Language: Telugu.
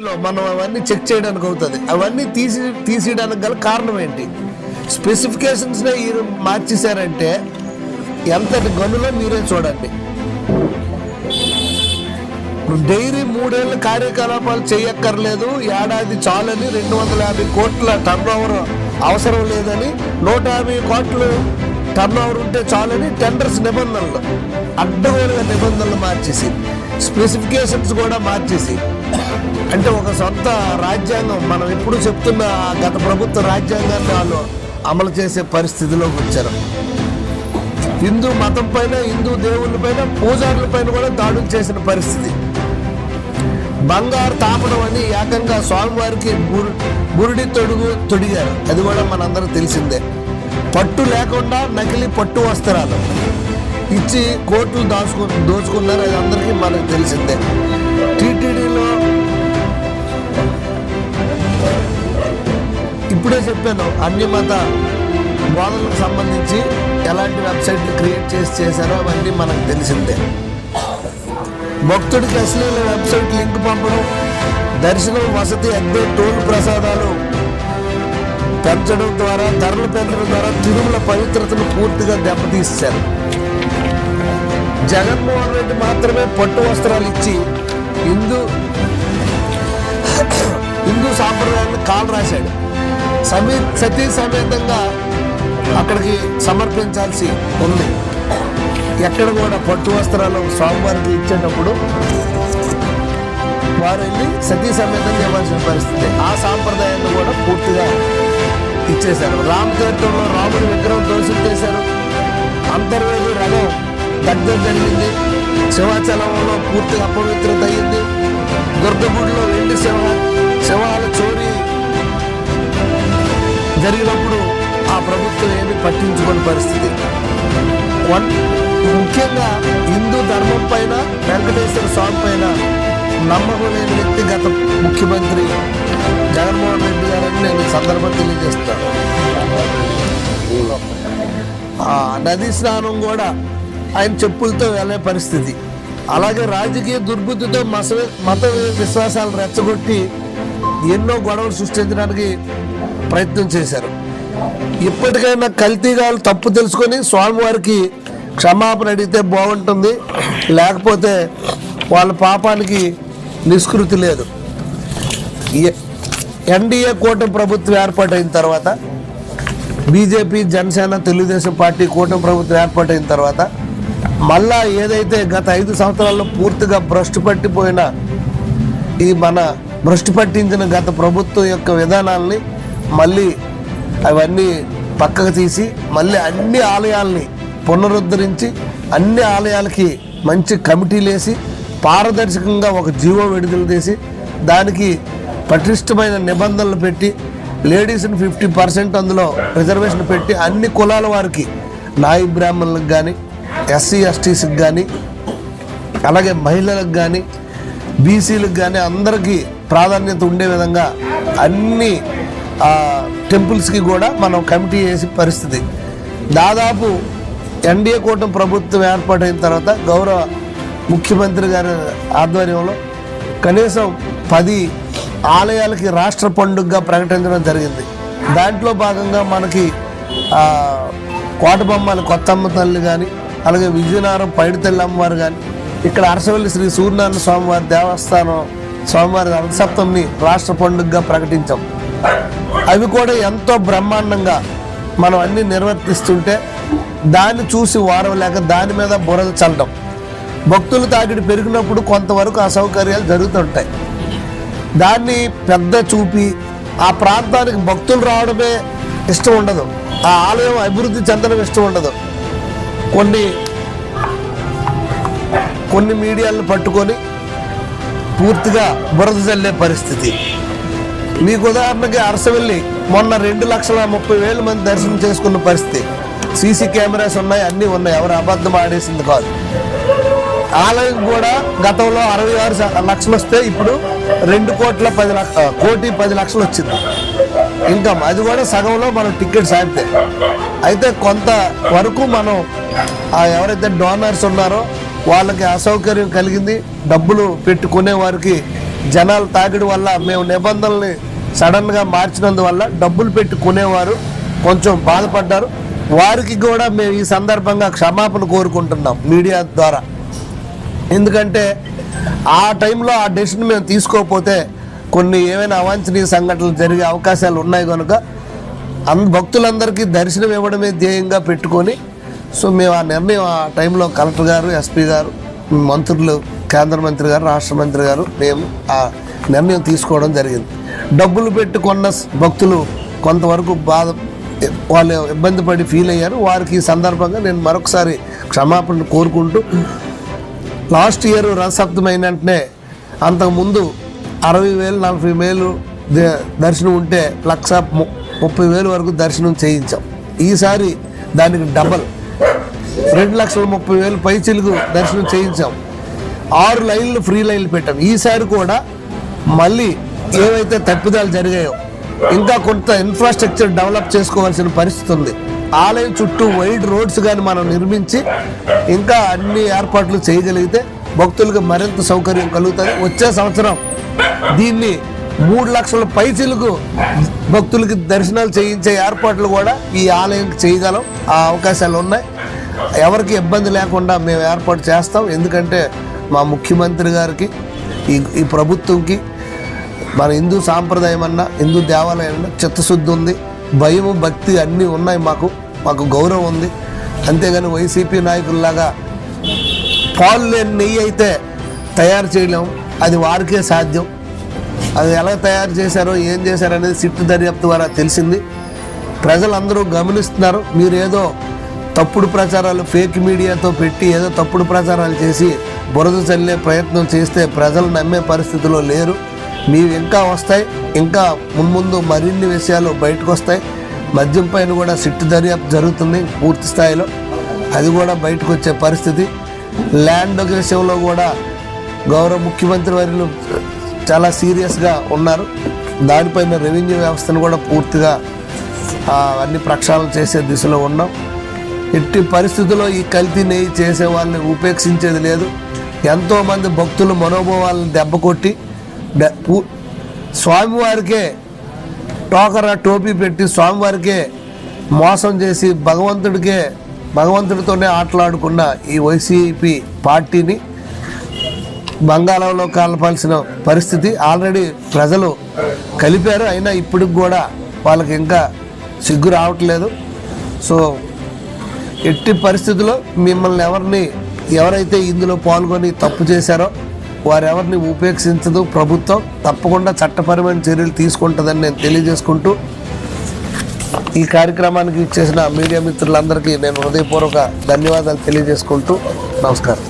మనం అవన్నీ చెక్ చేయడానికి అవుతుంది. అవన్నీ తీసి తీసేయడానికి గల కారణం ఏంటి? స్పెసిఫికేషన్స్నే ఈ మార్చేశారంటే ఎంతటి గనులో మీరే చూడండి. డైరీ మూడేళ్ళ కార్యకలాపాలు చేయక్కర్లేదు. ఏడాది చాలని రెండు వందల యాభై కోట్ల టర్న్ ఓవర్ అవసరం లేదని నూట యాభై కోట్లు టర్న్ ఓవర్ ఉంటే చాలని టెండర్స్ నిబంధనలు అడ్డగోలుగా నిబంధనలు మార్చేసి స్పెసిఫికేషన్స్ కూడా మార్చేసి అంటే ఒక సొంత రాజ్యాంగం మనం ఎప్పుడు చెప్తున్న గత ప్రభుత్వ రాజ్యాంగాన్ని వాళ్ళు అమలు చేసే పరిస్థితిలోకి వచ్చారు. హిందూ మతం పైన హిందూ దేవుళ్ళ పైన పూజారుల పైన కూడా దాడులు చేసిన పరిస్థితి. బంగారు తాపడం అని ఏకంగా స్వామివారికి బురు బురుడి తొడుగు తొడిగారు. అది కూడా మనందరూ తెలిసిందే. పట్టు లేకుండా నకిలీ పట్టు వస్త్రాలు ఇచ్చి కోట్లు దాచుకు దోచుకున్నారు. అది అందరికీ మనకు తెలిసిందే. టీటీడీ ఇప్పుడే చెప్పాను అన్ని మత బోధనలకు సంబంధించి ఎలాంటి వెబ్సైట్లు క్రియేట్ చేసి చేశారో అవన్నీ మనకు తెలిసిందే. భక్తుడికి అశ్లీల వెబ్సైట్ లింక్ పంపడం దర్శనం వసతి అద్దె టోల్ ప్రసాదాలు పెంచడం ద్వారా ధరలు పెంచడం ద్వారా తిరుమల పవిత్రతను పూర్తిగా దెబ్బతీశారు జగన్మోహన్ రెడ్డి మాత్రమే పట్టు వస్త్రాలు ఇచ్చి హిందూ హిందూ సాంప్రదాయాన్ని కాలు రాశాడు సమీ సతీ సమేతంగా అక్కడికి సమర్పించాల్సి ఉంది. ఎక్కడ కూడా పట్టు వస్త్రాలు స్వామివారికి ఇచ్చేటప్పుడు వారు వెళ్ళి సతీ సమేతం ఇవ్వాల్సిన పరిస్థితి. ఆ సాంప్రదాయాన్ని కూడా పూర్తిగా ఇచ్చేశారు. రామతీర్థంలో రాముడి విగ్రహం దోషించేశారు అంతర్వేది రథం దగ్గర జరిగింది. శివాచలంలో పూర్తిగా అపవిత్రత అయ్యింది దుర్గగుడిలో వెండి శివ శివాల చోరీ జరిగినప్పుడు ఆ ప్రభుత్వం ఏమి పట్టించుకుని పరిస్థితి. వన్ ముఖ్యంగా హిందూ ధర్మం పైన వెంకటేశ్వర స్వామి పైన నమ్మకం లేని వ్యక్తి గత ముఖ్యమంత్రి జగన్మోహన్ రెడ్డి గారని నేను ఈ సందర్భం తెలియజేస్తాను. ఆ నదీ స్నానం కూడా ఆయన చెప్పులతో వెళ్ళే పరిస్థితి. అలాగే రాజకీయ దుర్బుద్ధితో మత మత విశ్వాసాలు రెచ్చగొట్టి ఎన్నో గొడవలు సృష్టించడానికి ప్రయత్నం చేశారు. ఇప్పటికైనా కల్తీగాలు తప్పు తెలుసుకొని స్వామివారికి క్షమాపణ అడిగితే బాగుంటుంది. లేకపోతే వాళ్ళ పాపానికి నిష్కృతి లేదు. ఎన్డీఏ కూటమి ప్రభుత్వం ఏర్పాటైన తర్వాత బీజేపీ జనసేన తెలుగుదేశం పార్టీ కూటమి ప్రభుత్వం ఏర్పాటైన తర్వాత మళ్ళా ఏదైతే గత ఐదు సంవత్సరాల్లో పూర్తిగా భ్రష్టు పట్టిపోయిన ఈ మన భ్రష్టు పట్టించిన గత ప్రభుత్వం యొక్క విధానాల్ని మళ్ళీ అవన్నీ పక్కకు తీసి మళ్ళీ అన్ని ఆలయాల్ని పునరుద్ధరించి అన్ని ఆలయాలకి మంచి కమిటీలేసి పారదర్శకంగా ఒక జీవో విడుదల చేసి దానికి పటిష్టమైన నిబంధనలు పెట్టి లేడీస్ని ఫిఫ్టీ పర్సెంట్ అందులో రిజర్వేషన్ పెట్టి అన్ని కులాల వారికి నాయి బ్రాహ్మణులకు కానీ ఎస్సీ ఎస్టీస్కి కానీ అలాగే మహిళలకు కానీ బీసీలకు కానీ అందరికీ ప్రాధాన్యత ఉండే విధంగా అన్ని టెంపుల్స్కి కూడా మనం కమిటీ చేసే పరిస్థితి. దాదాపు ఎన్డీఏ కూటమి ప్రభుత్వం ఏర్పాటైన తర్వాత గౌరవ ముఖ్యమంత్రి గారి ఆధ్వర్యంలో కనీసం పది ఆలయాలకి రాష్ట్ర పండుగగా ప్రకటించడం జరిగింది. దాంట్లో భాగంగా మనకి కోటబొమ్మలు కోటబొమ్మల కొత్తమ్మ తల్లి కానీ అలాగే విజయనగరం పైడితల్లి అమ్మవారు కానీ ఇక్కడ అరసవల్లి శ్రీ సూర్యనారాయణ స్వామివారి దేవస్థానం స్వామివారి రథసప్తమిని రాష్ట్ర పండుగగా ప్రకటించాం. అవి కూడా ఎంతో బ్రహ్మాండంగా మనం అన్ని నిర్వర్తిస్తుంటే దాన్ని చూసి వారవలేక దాని మీద బురద చల్లడం. భక్తులు తాకిడి పెరిగినప్పుడు కొంతవరకు అసౌకర్యాలు జరుగుతుంటాయి. దాన్ని పెద్ద చూపి ఆ ప్రాంతానికి భక్తులు రావడమే ఇష్టం ఉండదు. ఆ ఆలయం అభివృద్ధి చెందడం ఇష్టం ఉండదు. కొన్ని కొన్ని మీడియాలను పట్టుకొని పూర్తిగా బురద చల్లే పరిస్థితి. మీకు ఉదాహరణకి అరసవెల్లి మొన్న రెండు లక్షల ముప్పై వేల మంది దర్శనం చేసుకున్న పరిస్థితి. సీసీ కెమెరాస్ ఉన్నాయి అన్నీ ఉన్నాయి. ఎవరు అబద్ధం ఆడేసింది కాదు. ఆలయం కూడా గతంలో అరవై ఆరు లక్షలు వస్తే ఇప్పుడు రెండు కోట్ల పది లక్ష కోటి పది లక్షలు వచ్చింది. ఇన్కమ్ అది కూడా సగంలో మనం టికెట్స్ ఆపితే. అయితే కొంత వరకు మనం ఎవరైతే డోనర్స్ ఉన్నారో వాళ్ళకి అసౌకర్యం కలిగింది డబ్బులు పెట్టుకునే వారికి జనాలు తాగిడి వల్ల మేము నిబంధనల్ని సడన్గా మార్చినందువల్ల డబ్బులు పెట్టి కొనేవారు కొంచెం బాధపడ్డారు. వారికి కూడా మేము ఈ సందర్భంగా క్షమాపణ కోరుకుంటున్నాం మీడియా ద్వారా. ఎందుకంటే ఆ టైంలో ఆ డెసిషన్ మేము తీసుకోకపోతే కొన్ని ఏమైనా అవాంఛనీయ సంఘటనలు జరిగే అవకాశాలు ఉన్నాయి కనుక అంద భక్తులందరికీ దర్శనం ఇవ్వడమే ధ్యేయంగా పెట్టుకొని సో మేము ఆ నిర్ణయం ఆ టైంలో కలెక్టర్ గారు ఎస్పీ గారు మంత్రులు కేంద్ర మంత్రి గారు రాష్ట్ర మంత్రి గారు మేము ఆ నిర్ణయం తీసుకోవడం జరిగింది. డబ్బులు పెట్టి కొన్న భక్తులు కొంతవరకు బాధ వాళ్ళు ఇబ్బంది పడి ఫీల్ అయ్యారు. వారికి ఈ సందర్భంగా నేను మరొకసారి క్షమాపణ కోరుకుంటూ లాస్ట్ ఇయర్ రథసప్తమి అయిన వెంటనే అంతకుముందు అరవై వేలు నలభై వేలు దర్శనం ఉంటే లక్ష ము- ముప్పై వేలు వరకు దర్శనం చేయించాం. ఈసారి దానికి డబల్ రెండు లక్షల ముప్పై వేలు పై చిలుగు దర్శనం చేయించాం. ఆరు లైన్లు ఫ్రీ లైన్లు పెట్టాం. ఈసారి కూడా మళ్ళీ ఏవైతే తప్పిదాలు జరిగాయో ఇంకా కొంత ఇన్ఫ్రాస్ట్రక్చర్ డెవలప్ చేసుకోవాల్సిన పరిస్థితి ఉంది. ఆలయం చుట్టూ వైడ్ రోడ్స్ కానీ మనం నిర్మించి ఇంకా అన్ని ఏర్పాట్లు చేయగలిగితే భక్తులకు మరింత సౌకర్యం కలుగుతుంది. వచ్చే సంవత్సరం దీన్ని మూడు లక్షల పైసలకు భక్తులకి దర్శనాలు చేయించే ఏర్పాట్లు కూడా ఈ ఆలయంకి చేయగలం. ఆ అవకాశాలు ఉన్నాయి. ఎవరికి ఇబ్బంది లేకుండా మేము ఏర్పాటు చేస్తాం. ఎందుకంటే మా ముఖ్యమంత్రి గారికి ఈ ఈ ప్రభుత్వంకి మన హిందూ సాంప్రదాయం అన్నా హిందూ దేవాలయం అన్నా చిత్తశుద్ధి ఉంది. భయము భక్తి అన్నీ ఉన్నాయి మాకు. మాకు గౌరవం ఉంది. అంతేగాని వైసీపీ నాయకుల్లాగా పాలు లేని నెయ్యి అయితే తయారు చేయలేము. అది వారికే సాధ్యం. అది ఎలా తయారు చేశారో ఏం చేశారో అనేది సిట్టు దర్యాప్తు ద్వారా తెలిసింది. ప్రజలందరూ గమనిస్తున్నారు. మీరు ఏదో తప్పుడు ప్రచారాలు ఫేక్ మీడియాతో పెట్టి ఏదో తప్పుడు ప్రచారాలు చేసి బురద చల్లే ప్రయత్నం చేస్తే ప్రజలు నమ్మే పరిస్థితిలో లేరు. మీవి ఇంకా వస్తాయి ఇంకా మున్ముందు మరిన్ని విషయాలు బయటకు వస్తాయి. మద్యం పైన కూడా సిట్టు దర్యాప్తు జరుగుతుంది పూర్తి స్థాయిలో. అది కూడా బయటకు వచ్చే పరిస్థితి. ల్యాండ్ విషయంలో కూడా గౌరవ ముఖ్యమంత్రి వర్యులు చాలా సీరియస్గా ఉన్నారు. దానిపైన రెవెన్యూ వ్యవస్థను కూడా పూర్తిగా అన్ని ప్రక్షాళన చేసే దిశలో ఉన్నాం. ఎట్టి పరిస్థితుల్లో ఈ కల్తీ నెయ్యి చేసే వాళ్ళని ఉపేక్షించేది లేదు. ఎంతోమంది భక్తుల మనోభావాలను దెబ్బకొట్టి డ- స్వామివారికే టోకరా టోపీ పెట్టి స్వామివారికే మోసం చేసి భగవంతుడికే భగవంతుడితోనే ఆటలాడుకున్న ఈ వైసీపీ పార్టీని బంగాళంలో కలపాల్సిన పరిస్థితి ఆల్రెడీ ప్రజలు కలిపారు. అయినా ఇప్పటికి కూడా వాళ్ళకి ఇంకా సిగ్గు రావట్లేదు. సో ఎట్టి పరిస్థితుల్లో మిమ్మల్ని ఎవరిని ఎవరైతే ఇందులో పాల్గొని తప్పు చేశారో వారెవరిని ఉపేక్షించదు. ప్రభుత్వం తప్పకుండా చట్టపరమైన చర్యలు తీసుకుంటుందని నేను తెలియజేసుకుంటూ ఈ కార్యక్రమానికి ఇచ్చేసిన మీడియా మిత్రులందరికీ నేను హృదయపూర్వక ధన్యవాదాలు తెలియజేసుకుంటూ నమస్కారం.